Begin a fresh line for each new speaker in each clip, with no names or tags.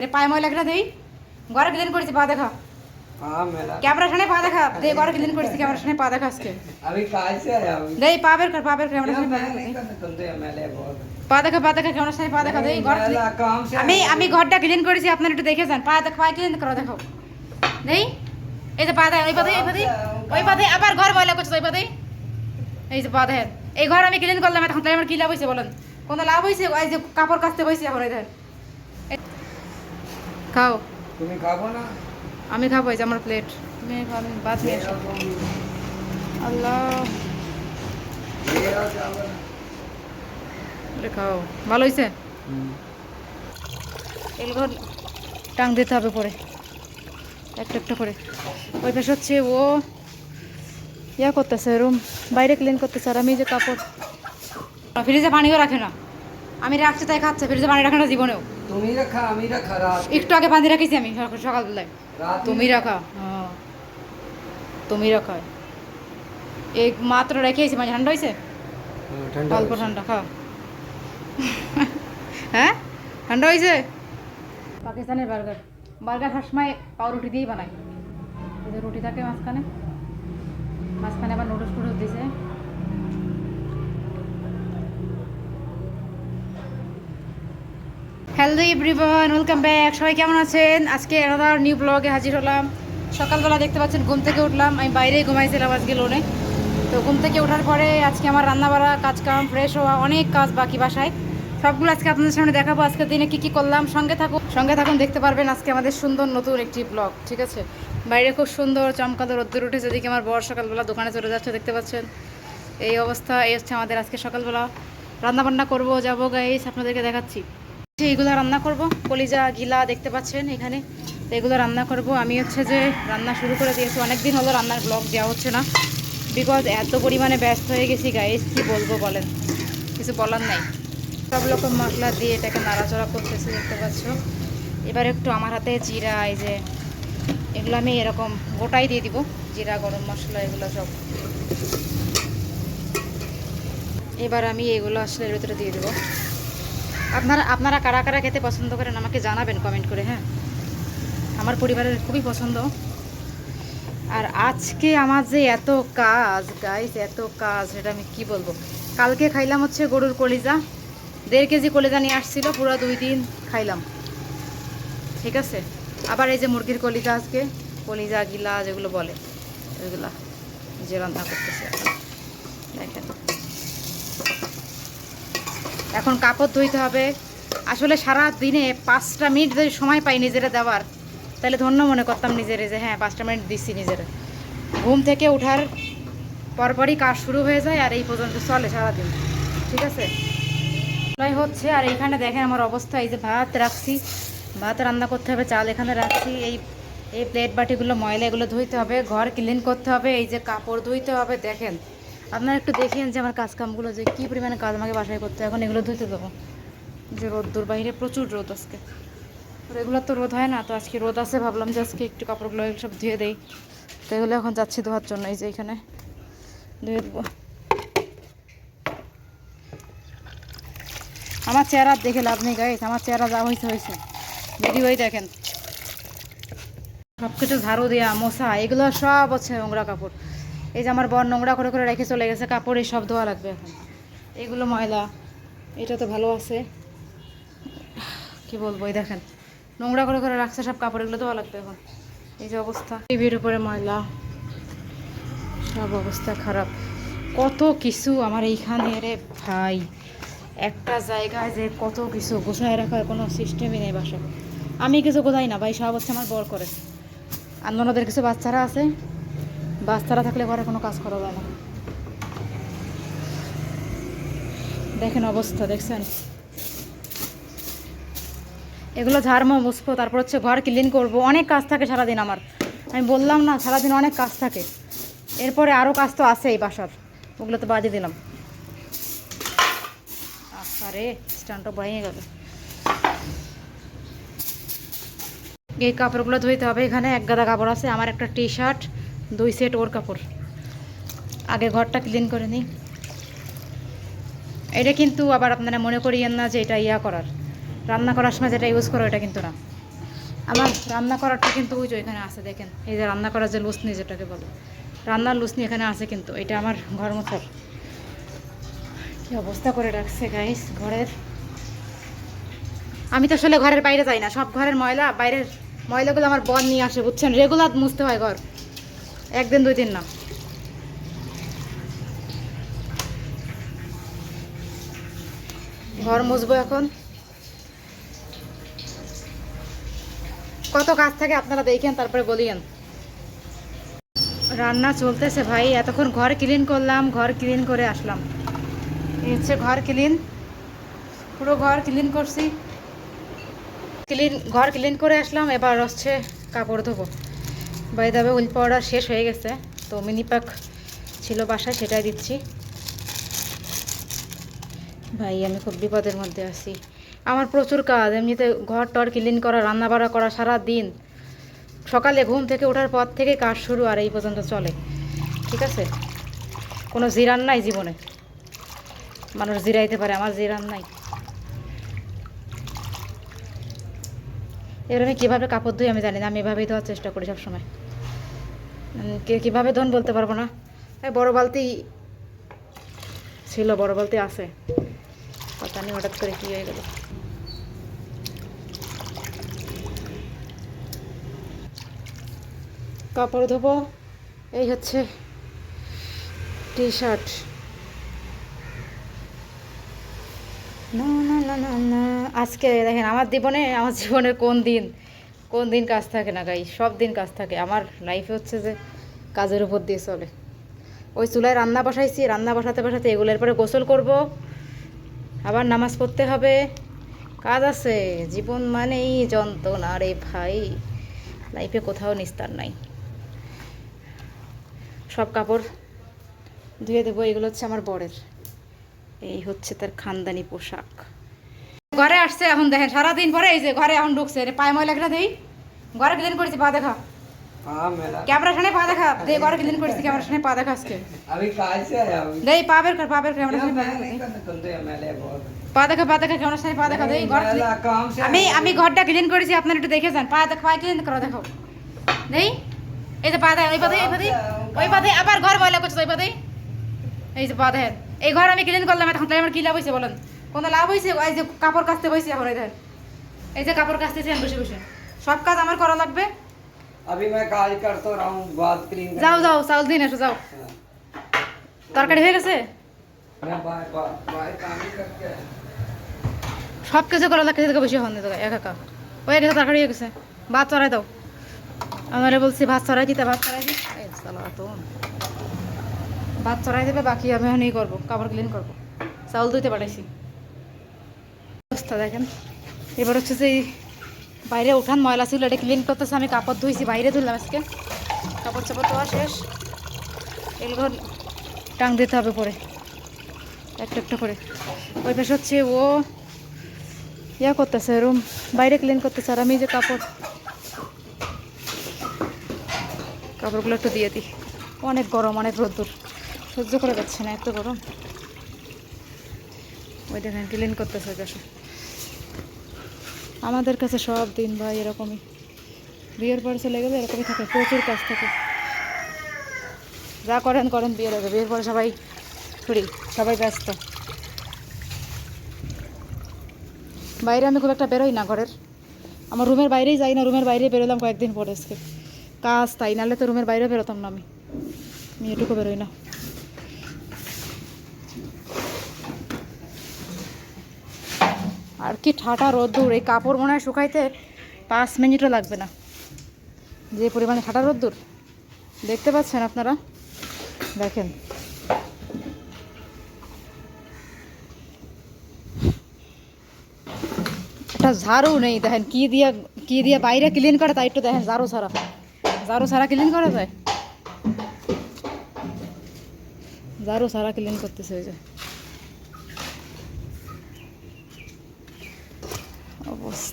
রে পায়ে ময়লা কিনা দেই ঘরে ক্লিন করেছি পা দেখা
हाँ मेरा
ক্যামেরা সামনে পা দেখা দে ঘরে ক্লিন করেছি ক্যামেরা সামনে পা দেখা আজকে
अभी कहाँ से आया अभी
দেই পা বের কর পা বের কর ক্যামেরা
क्या
সামনে পা
मैं
দেখা
नहीं
দে।
करने तुमसे एमएलए बहुत
পা দেখা পা দেখা ক্যামেরা সামনে পা দেখা দেই ঘর
मेला काम से
আমি
आया।
আমি ঘরটা ক্লিন করেছি আপনারা একটু দেখে যান পা দেখা পা ক্লিন করো দেখো নেই এই যে পা দেয় ওই পাতে এই পাতে ওই পাতে আবার ঘর ময়লা করছে ওই পাতে এই যে পা দেখেন এই ঘর আমি ক্লিন করলাম এখন তাহলে আমার কি লাভ হয়েছে বলেন কোনো লাভ হয়েছে এই যে কাপড় কাচতে বসেছি এখন এই দেখেন এই- খাও।
তুমি খাব না?
আমি খাব এই যে আমার প্লেট তুমি আমি বাদ নিয়ে আসো আল্লাহ। খাও। ভালো হয়েছে এগুলো টাং দিতে হবে পরে। একটা একটা করে। ওই পাশে হচ্ছে ও ইয়া করতেছে রুম বাইরে ক্লিন করতেছে আর আমি যে কাপড় ফ্রিজে পানিও রাখে না। আমি রাখছি তাই খাচ্ছে। ফ্রিজে পানি রাখে না জীবনেও।
তুমি রাখা আমি রাখা রাত
একটু আগে বাঁধে রাখিছি আমি সকালবেলায় তুমি রাখা হ্যাঁ। তুমি রাখা। এক মাত্র রেখেছি মানে ঠান্ডা হয়েছে অল্প ঠান্ডা খা হ্যাঁ? ঠান্ডা হয়েছে হ্যাঁ? পাকিস্তানের বার্গার। বার্গার সবসময় পাউরুটি দিয়েই বানাই রুটি থাকে মাঝখানে। মাঝখানে আবার নুডলস টুডলস দিয়েছে হ্যালো এভরিওয়ান, ওয়েলকাম ব্যাক। সবাই কেমন আছেন? আজকে আলাদা নিউ ব্লগে হাজির হলাম। সকালবেলা দেখতে পাচ্ছেন, ঘুম থেকে উঠলাম। আমি বাইরেই ঘুমাইছিলাম আজকে লোনে তো ঘুম থেকে ওঠার পরে আজকে আমার রান্না বাড়া কাজ কাম ফ্রেশ হওয়া, অনেক কাজ বাকি বাসায়। সবগুলো আজকে আপনাদের সামনে দেখাবো। আজকের দিনে কী কী করলাম, সঙ্গে থাকুন। সঙ্গে থাকুন, দেখতে পারবেন আজকে আমাদের সুন্দর নতুন একটি ব্লগ ঠিক আছে? বাইরে খুব সুন্দর চমকালো রোদ্দুর উঠেছে। এদিকে আমার বর সকালবেলা দোকানে চলে যাচ্ছে, দেখতে পাচ্ছেন? এই অবস্থা, এই হচ্ছে আমাদের আজকে সকালবেলা। রান্না বান্না করব, যাব গাইস আপনাদেরকে দেখাচ্ছি। এইগুলো রান্না করব, কলিজা, গিলা দেখতে পাচ্ছেন এখানে। এগুলো রান্না করব। আমি হচ্ছে যে রান্না শুরু করে দিয়েছি। অনেক দিন হলো রান্নার ব্লগ দেওয়া হচ্ছে না। বিকজ এত পরিমাণে ব্যস্ত হয়ে গেছি গাইস কি বলব বলেন? কিছু বলার নাই। সব রকম মশলা দিয়ে এটাকে নাড়াচড়া করতেছি, দেখতে পাচ্ছ। এবার একটু আমার হাতে জিরা, এই যে এগুলো আমি এরকম গোটাই দিয়ে দিব। জিরা, গরম মশলা, এগুলো সব। এবার আমি এগুলো আসলে এর ভিতরে দিয়ে দেবো। আপনারা আপনারা কারা কারা খেতে পছন্দ করেন আমাকে জানাবেন কমেন্ট করে হ্যাঁ? আমার পরিবারের খুবই পছন্দ। আর আজকে আমার যে এত কাজ গাইস এত কাজ, সেটা আমি কি বলব? কালকে খাইলাম হচ্ছে গরুর কলিজা। দেড় কেজি কলিজা নিয়ে আসছিল, পুরো দুই দিন খাইলাম। ঠিক আছে? আবার এই যে মুরগির কলিজা আজকে, কলিজা গিলা যেগুলো বলে, ওইগুলা যে রান্না করতেছে দেখেন। এখন কাপড় ধুইতে হবে। আসলে সারা দিনে পাঁচটা মিনিট যদি সময় পাই নিজেরা দেওয়ার। তাহলে ধন্য মনে করতাম নিজেরে যে হ্যাঁ পাঁচটা মিনিট দিচ্ছি নিজেরা। ঘুম থেকে ওঠার পরপরই কাজ শুরু হয়ে যায় আর এই পর্যন্ত চলে সারাদিন। ঠিক আছে? এগুলোই হচ্ছে, আর এইখানে দেখেন আমার অবস্থা, এই যে ভাত রাখছি। ভাত রান্না করতে হবে, চাল এখানে রাখছি। এই এই প্লেট বাটিগুলো ময়লা এগুলো ধুইতে হবে, ঘর ক্লিন করতে হবে, এই যে কাপড় ধুইতে হবে, দেখেন। আপনারা একটু দেখেন যে আমার কাজ কামগুলো যে কী পরিমাণে কাজ আমাকে বাসায় করতে এখন এগুলো ধুতে দেবো। যে রোদ্দুর বাইরে প্রচুর রোদ আজকে। রেগুলার তো রোদ হয় না, তো আজকে রোদ আছে, ভাবলাম যে আজকে একটু কাপড়গুলো সব ধুয়ে দেই। তো এগুলো এখন যাচ্ছি ধোয়ার জন্য, এই যে এখানে ধুয়ে দেবো। আমার চেহারা দেখে লাভ নেই গাইস আমার চেহারা যা হয়েছে হয়েছে ভিডিওই দেখেন। সব কিছু ঝাড়ু দেওয়া মশা এগুলো সব হচ্ছে নোংরা কাপড়। এই যে আমার বর নোংরা করে করে রেখে চলে গেছে, কাপড় সব ধোয়া লাগবে এখন। এগুলো ময়লা, এটা তো ভালো আছে। কি বলব, এই দেখেন, নোংরা করে করে রাখছে সব কাপড়, এগুলো ধোয়া লাগবে এখন। এই যে অবস্থা, টিভির উপরে ময়লা, সব অবস্থা খারাপ। কত কিছু আমার এইখানে রে ভাই, একটা জায়গায় যে কত কিছু গোছায় রাখার কোনো সিস্টেমই নেই বাসায়। আমি কিছু গোছাই না ভাই, সব হচ্ছে আমার বর করে। আর ননদের কিছু বাচ্চারা আছে বাচ্চারা থাকলে ঘরে কোনো কাজ করা যায় না। দেখেন অবস্থা, দেখছেন? এগুলো ঝাড়মো, মুছবো, তারপর হচ্ছে ঘর ক্লিন করব। অনেক কাজ থাকে সারাদিন আমার। আমি বললাম না, সারাদিন অনেক কাজ থাকে। এরপরে আরও কাজ তো আছেই বাসার। ওগুলো তো বাজে দিলাম। আরে স্ট্যান্ডটা ভেঙে গেল। এই কাপড়গুলো ধুইতে হবে। এখানে এক গাদা কাপড় আছে, আমার একটা টি শার্ট দুই সেট ওর কাপড়। আগে ঘরটা ক্লিন করে নিই। এটা কিন্তু আবার আপনারা মনে করিয়েন না যে এটা ইয়া করার। রান্না করার সময় যেটা ইউজ করো, এটা কিন্তু না। আমার রান্না করারটা কিন্তু ওই যে এখানে আছে, দেখেন। এই যে রান্না করার যে লুসনি যেটাকে বলে। রান্নার লুসনি এখানে আছে কিন্তু, এটা আমার ঘর মোছার কী অবস্থা করে রাখছে গাইস ঘরের। আমি তো আসলে ঘরের বাইরে যাই না, সব ঘরের ময়লা, বাইরের ময়লাগুলো আমার বন নিয়ে আসে, বুঝছেন? রেগুলার মুছতে হয় ঘর। একদিন, দুই দিন না। ঘর মুছবো এখন। কত কাজ থাকে আপনারা দেখেন, তারপরে বলিয়েন। রান্না চলতেছে ভাই, এতক্ষণ ঘর ক্লিন করলাম, ঘর ক্লিন করে আসলাম। এই হচ্ছে ঘর ক্লিন পুরো ঘর ক্লিন করছি। ক্লিন ঘর ক্লিন করে আসলাম, এবার হচ্ছে কাপড় ধোবো। বাই দাবে উল পাউডার শেষ হয়ে গেছে, তো মিনি প্যাক ছিল বাসায়, সেটাই দিচ্ছি। ভাই, আমি খুব বিপদের মধ্যে আছি। আমার প্রচুর কাজ, এমনিতে ঘর টর ক্লিন করা রান্না বাড়া করা সারা দিন সকালে ঘুম থেকে ওঠার পর থেকে কাজ শুরু আর এই পর্যন্ত চলে। ঠিক আছে? কোনো জিরান নাই জীবনে। মানুষ জিরাইতে পারে, আমার জিরান নাই। এবার আমি কীভাবে কাপড় ধুই আমি জানি না, আমি এভাবেই ধোয়ার চেষ্টা করি সবসময়। কে কীভাবে ধোন বলতে পারব না? এই বড় বালতি ছিল, বড় বালতি আছে। কথা নেই, হঠাৎ করে কী হয়ে গেল? কাপড় ধোবো, এই হচ্ছে টি শার্ট না না না না, আজকে দেখেন, আমার জীবনে, আমার জীবনের কোন দিন কোন দিন কাজ থাকে না গাই সব দিন কাজ থাকে। আমার লাইফে হচ্ছে যে কাজের উপর দিয়ে চলে। ওই চুলায় রান্না বসাইছি, রান্না বসাতে বসাতে এগুলোর পরে গোসল করব। আবার নামাজ পড়তে হবে। কাজ আছে, জীবন মানেই যন্ত্রণা রে ভাই। লাইফে কোথাও নিস্তার নাই। সব কাপড় ধুয়ে দেবো, এগুলো হচ্ছে আমার বরের। এই হচ্ছে তার খানদানি পোশাক। ঘরে আসছে এখন দেখেন সারাদিন পরে এই যে ঘরে এখন ঢুকছে। পায়ে ময়লা কিনা দেই। ঘরে ক্লিন করেছি পা দেখা। ক্যামেরা সামনে পা দেখা। দে ঘরে ক্লিন করেছি ক্যামেরা সামনে পা দেখা আজকে। দেই পা বের কর পা বের ক্যামেরা পা দেখা পা দেখা ক্যামেরা সামনে পা দেখা দেই ঘর আমি আমি ঘরটা ক্লিন করেছি আপনারা একটু দেখে যান। পা দেখা পা ক্লিন করো দেখো। দেই। এই যে পা দেখা ওই পাতে এই পাতে ওই দেই আবার ঘর ময়লা করছে ওই পাতে এই যে পা দেখেন। এই ঘর আমি ক্লিন করলাম এখন তাহলে আমার কি লাভ হয়েছে বলেন? কোনো লাভ হয়েছে এই যে কাপড় কাচতে বসে এখন এই দেখেন এই যে কাপড় কাচতেছি আমি বসে বসে সব কাজ আমার করা লাগবে
अभी मैं काज करता रहा हूँ बात क्लीन
যাও যাও চাউল দিন এসো যাও তরকারি হয়ে গেছে
मैं बाय बाय बाय काम ही करके आया।
সব কিছু করা লাগছে তোকে বেশি হন তোকে এক একা হয়ে গেছে তরকারি হয়ে গেছে ভাত চড়াই দাও আমারে বলছি ভাত চড়াই দিতে ভাত চড়াই দিই এই শালা তো। ভাত চড়াই দেবে বাকি আমি এখন এই করবো কাপড় ক্লিন করবো চাউল ধুইতে পাঠাইছি অবস্থা দেখেন। এবার হচ্ছে যে বাইরে উঠান ময়লা ছিল, এটা ক্লিন করতেছে, আমি কাপড় ধুইছি, বাইরে ধুলাম আজকে। কাপড় চাপড় ধোয়া শেষ। এগুলো টাং দিতে হবে পরে। একটা একটা করে। ওই পাশে হচ্ছে ও ইয়া করতেছে রুম বাইরে ক্লিন করতেছে, আর আমি যে কাপড় কাপড়গুলো একটু দিয়ে দিই। অনেক গরম, অনেক রোদ্দুর। সহ্য করে যাচ্ছে না, এত গরম। ওই দেখেন ক্লিন করতেছে পাশে। আমাদের কাছে সব দিন ভাই এরকমই। বিয়ের পরে চলে গেলে এরকমই থাকে, প্রচুর কাজ থাকে। যা করেন করেন, বিয়ের আগে। বিয়ের পরে সবাই ফ্রি সবাই ব্যস্ত। বাইরে আমি খুব একটা বেরোই না ঘরের। আমার রুমের বাইরেই যাই না, রুমের বাইরে বেরোলাম কয়েকদিন পরে আজকে। কাজ তাই, নাহলে তো রুমের বাইরে বেরোতাম না আমি। আমি এটুকু বেরোই না। আর কি ঠাটা রোদ্দুর, এই কাপড় মনে হয় শুকাইতে পাঁচ মিনিটও লাগবে না। যে পরিমাণে ঠাটা রোদ্দুর, দেখতে পাচ্ছেন আপনারা? দেখেন। একটা ঝাড়ু নেই, দেখেন কি দিয়া কি দিয়া বাইরে ক্লিন করে, তাই একটু দেখেন ঝাড়ু ছাড়া। ঝাড়ু ছাড়া ক্লিন করা যায়? ঝাড়ু ছাড়া ক্লিন করতেছে ওই যে।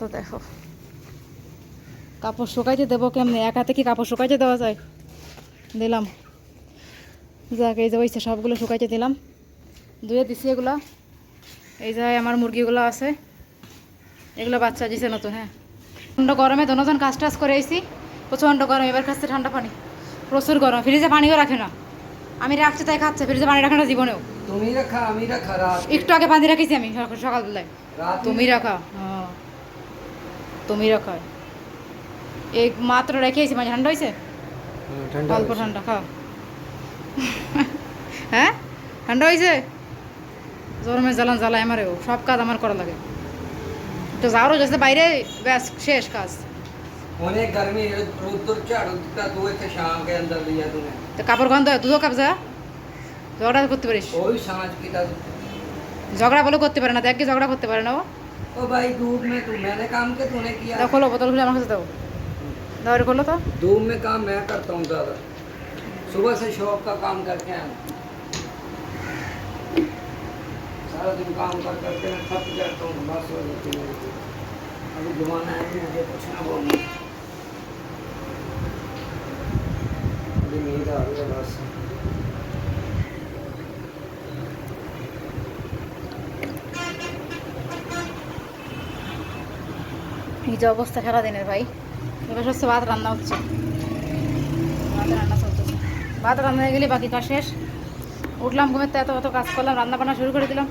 তো দেখো। কাপড় শুকাইতে দেবো কেমনি? এক হাতে কি কাপড় শুকাইতে দেওয়া যায়? দিলাম। যাক এই যে ওই সবগুলো শুকাইতে দিলাম। ধুয়ে দিছি এগুলো। এই যে আমার মুরগিগুলো আছে। এগুলো বাচ্চা দিছে নতুন হ্যাঁ। প্রচণ্ড গরমে দনোজন কাজ টাজ করে আইছি। প্রচণ্ড গরম এবার খাচ্ছে ঠান্ডা পানি। প্রচুর গরম ফ্রিজে পানিও রাখে না। আমি রাখছি তাই খাচ্ছে ফ্রিজে পানি রাখে না জীবনেও।
তুমি রাখা আমি রাখা
একটু আগে পানি রাখিছি আমি সকালবেলায়। তুমি রাখা হ্যাঁ। তুমি রাখা এই মাত্র রেখেছি মানে ঠান্ডা হয়েছে
हाँ, ठंडा
অল্প
हो गया।
ঠান্ডা খাও হ্যাঁ ঠান্ডা হয়েছে গরমে জ্বালান জ্বালায় আমারেও সব কাজ আমার করা লাগে তো যাওয়ারও যাচ্ছে বাইরে ব্যাস শেষ কাজ
होने गर्मी रुद्र चढ़ का तू थे शाम के अंदर लिया तूने
তো কাপড় গন্ধ দুধও কাপ যা ঝগড়া করতে পারিস
वही सांझ की था
ঝগড়া বলে করতে পারে না দেখ কি ঝগড়া করতে পারে না ও
ओ भाई धूप में तू मैंने काम के तूने किया।
देखो लो बोतल खुला हमारे दो दौड़ खोलो तो।
धूप में काम मैं करता हूँ ज़्यादा। सुबह से शॉप का काम करके आया सारा दिन काम कर करके मैं थक जाता हूँ बस हो जाती है अभी जमाना है मुझे कुछ ना बोलना। अभी नींद आ रही है बस।
যে অবস্থা সারাদিনের ভাই? এবার হচ্ছে ভাত রান্না হচ্ছে। ভাত রান্না চলতেছে। ভাত রান্না হয়ে গেলে বাকি কাজ শেষ। উঠলাম ঘুমের এত এত কাজ করলাম রান্না বান্না শুরু করে দিলাম।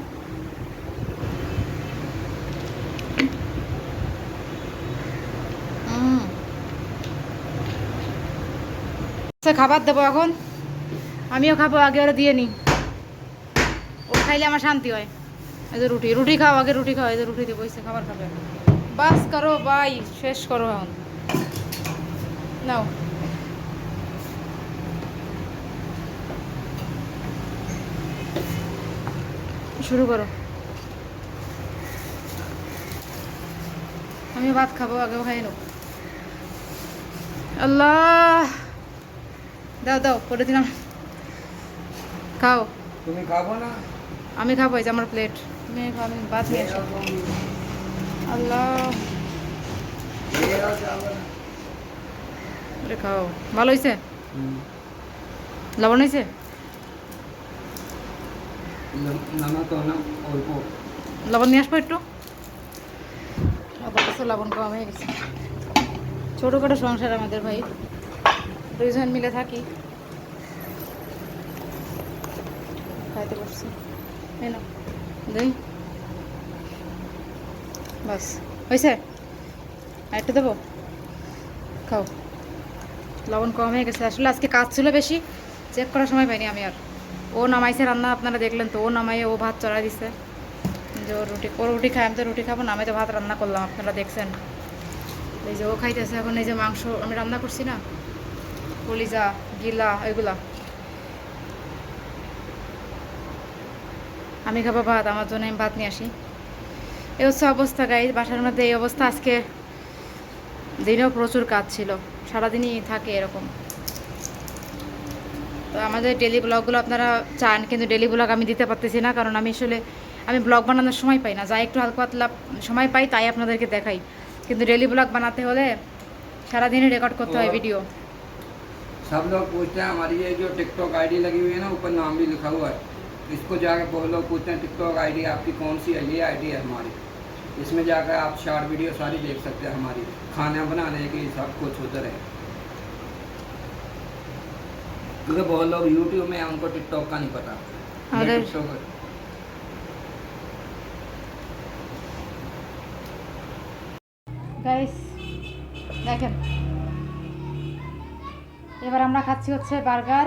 আচ্ছা, খাবার দেবো এখন। আমিও খাব আগে ওরা দিয়ে নিই। ও খাইলে আমার শান্তি হয়। এই যে রুটি। রুটি খাও আগে রুটি খাও এই যে রুটি দেবো এসে খাবার খাবে। বাস করো বাই শেষ করো এখন। নাও। শুরু করো। আমি ভাত খাব আগে খাই নো আল্লাহ! দাও দাও করে দিলাম। খাও।
তুমি খাব না?
আমি খাব এই যে আমার প্লেট তুমি ভাত নিয়ে আল্লাহ। খাও। ভালো হয়েছে লবণ হয়েছে লবণ নিয়ে আসব একটু? অবশ্য লবণ কম হয়ে গেছে। ছোটোখাটো সংসার আমাদের ভাই। দুইজন মিলে থাকি। খাইতে পারছি এই না বাস। হয়েছে আর একটু দেবো? খাও। লবণ কম হয়ে গেছে। আসলে আজকে কাজ ছিল বেশি, চেক করার সময় পাইনি আমি আর। ও নামাইছে রান্না, আপনারা দেখলেন তো, ও নামাইয়ে ও ভাত চড়াই দিছে। যে ও রুটি ও রুটি খাই আমি তো রুটি খাব না, আমি তো ভাত রান্না করলাম, আপনারা দেখছেন। এই যে ও খাইতেছে এখন, এই যে মাংস, আমি রান্না করছি না? কলিজা, গিলা, এগুলা। আমি খাব ভাত, আমার জন্য আমি ভাত নিয়ে আসি। এই হচ্ছে অবস্থা গাই বাসার মধ্যে এই অবস্থা আজকে দিনেও প্রচুর কাজ ছিল সারাদিনই থাকে এরকম তো আমাদের ডেলি ব্লগগুলো আপনারা চান কিন্তু ডেলি ব্লগ আমি দিতে পারতেছি না কারণ আমি আসলে আমি ব্লগ বানানোর সময় পাই না যাই একটু হালকা পাতলা সময় পাই তাই আপনাদেরকে দেখাই কিন্তু ডেলি ব্লগ বানাতে হলে সারাদিনই রেকর্ড করতে হয় ভিডিও
सब लोग पूछते हैं हमारी ये जो टिकटॉक आईडी लगी हुई है ना ऊपर नाम भी लिखा हुआ है इसको जाकर बहुत लोग पूछते हैं टिकटॉक आईडी आपकी कौन सी है ये आईडी है हमारी इसमें जाकर आप शॉर्ट वीडियो सारी देख सकते हैं हमारी खाना बनाने की सब कुछ उधर है क्योंकि बहुत लोग यूट्यूब में हैं उनको टिकटॉक का नहीं पता मैं
अरे-
TikTok-
গাইস দেখেন এবার আমরা খাচ্ছি হচ্ছে বার্গার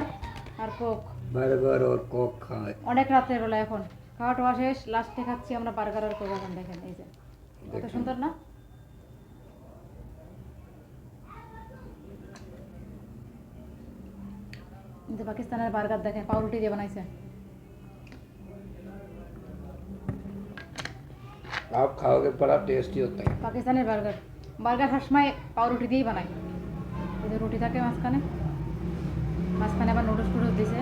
আর কোক
बर्गर और कोक खाए
অনেক রাতের বেলা এখন খাওয়া টাওয়া শেষ লাস্টে খাচ্ছি আমরা বার্গার আর কোক এখন দেখেন এই যে কত
দেখেন।
সুন্দর না এই যে পাকিস্তানের বার্গার দেখেন পাউরুটি দিয়ে বানাইছে
आप खाओगे बड़ा टेस्टी होता है
পাকিস্তানের বার্গার বার্গার সবসময় পাউরুটি দিয়েই বানায় এই যে রুটি থাকে মাঝখানে মাঝখানে আবার নুডলস টুডলস দিছে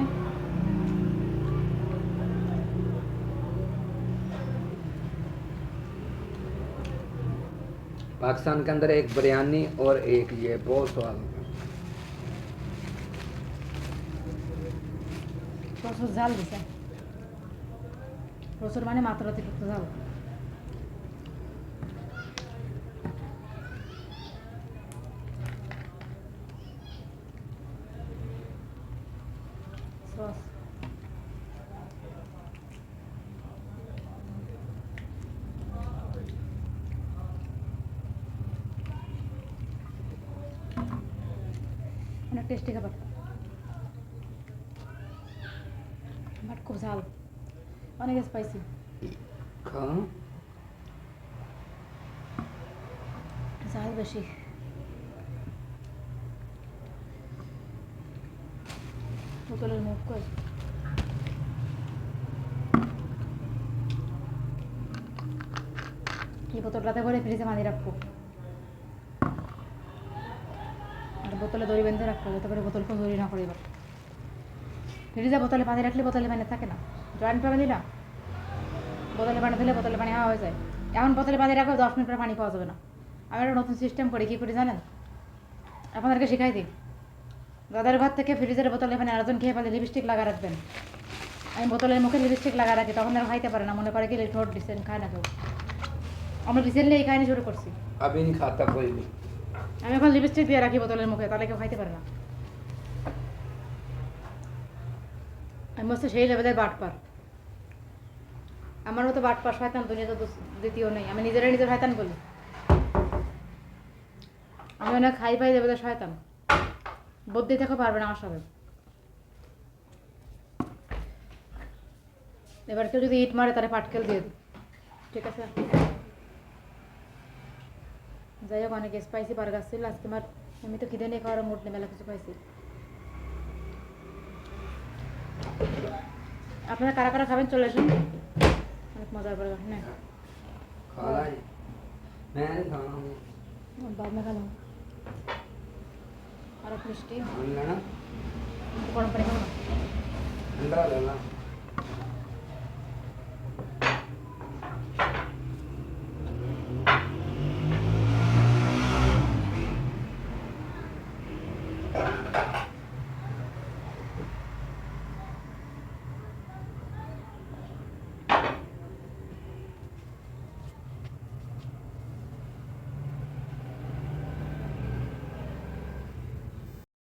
پاکستان کے اندر ایک بریانی اور ایک یہ بہت سوال
প্রচুর জাল দিছে প্রচুর মানে মাত্রাতিরিক্ত জাল বাট খুব ঝাল। অনেক স্পাইসি ঝাল বেশি। বোতলের মুখ কই? এই বোতলটাতে করে ফ্রিজে পানি রাখব। আর বোতলে দড়ি বেঁধে রাখব যাতে করে বোতল কোনো দড়ি না করে এবার। ফ্রিজে বোতলে পানি রাখলে বোতলে পানি থাকে না। জয়েন্ট ফ্যামিলি না বোতলে পানি দিলে বোতলে পানি হাওয়া হয়ে যায়। এমন বোতলে পানি রাখো দশ মিনিট পরে পানি পাওয়া যাবে না। আমি একটা নতুন সিস্টেম করি কী করি জানেন? আপনাদেরকে শেখাই দিই। দাদার ঘর থেকে ফ্রিজের বোতলে পানি আরেকজন খেয়ে ফেলে লিপস্টিক লাগা রাখবেন। আমি বোতলের মুখে লিপস্টিক লাগা রাখি তখন আর খাইতে পারে না। মনে করে কি ঠোঁট দিচ্ছেন খায় না কেউ আমরা রিসেন্টলি এই কাহিনী শুরু করছি। আমি এখন লিপস্টিক দিয়ে রাখি বোতলের মুখে তাহলে কেউ খাইতে পারে না। আমি বলছি, সেই লেভেলের বাটপার আমার মতো বাটপার শয়তান দুনিয়া তো দ্বিতীয় নেই। আমি নিজেরাই নিজের শয়তান বলি। আমি অনেক খাই পাই দেবে শয়তান। বুদ্ধি থেকে পারবে না আমার সাথে এবার কেউ যদি ইট মারে, তাহলে পাটকেল দিয়ে ঠিক আছে? যাই হোক, অনেক স্পাইসি বার্গার ছিল। আজকে আমার আমি তো খিদে নিয়ে খাওয়ার মুড নেই মেলা কিছু পাইছি আপনারা কারা কারা খাবেন? চলে আসুন। অনেক মজার করে না বাবা খালাম আর মিষ্টি। গরম পানি খাব না।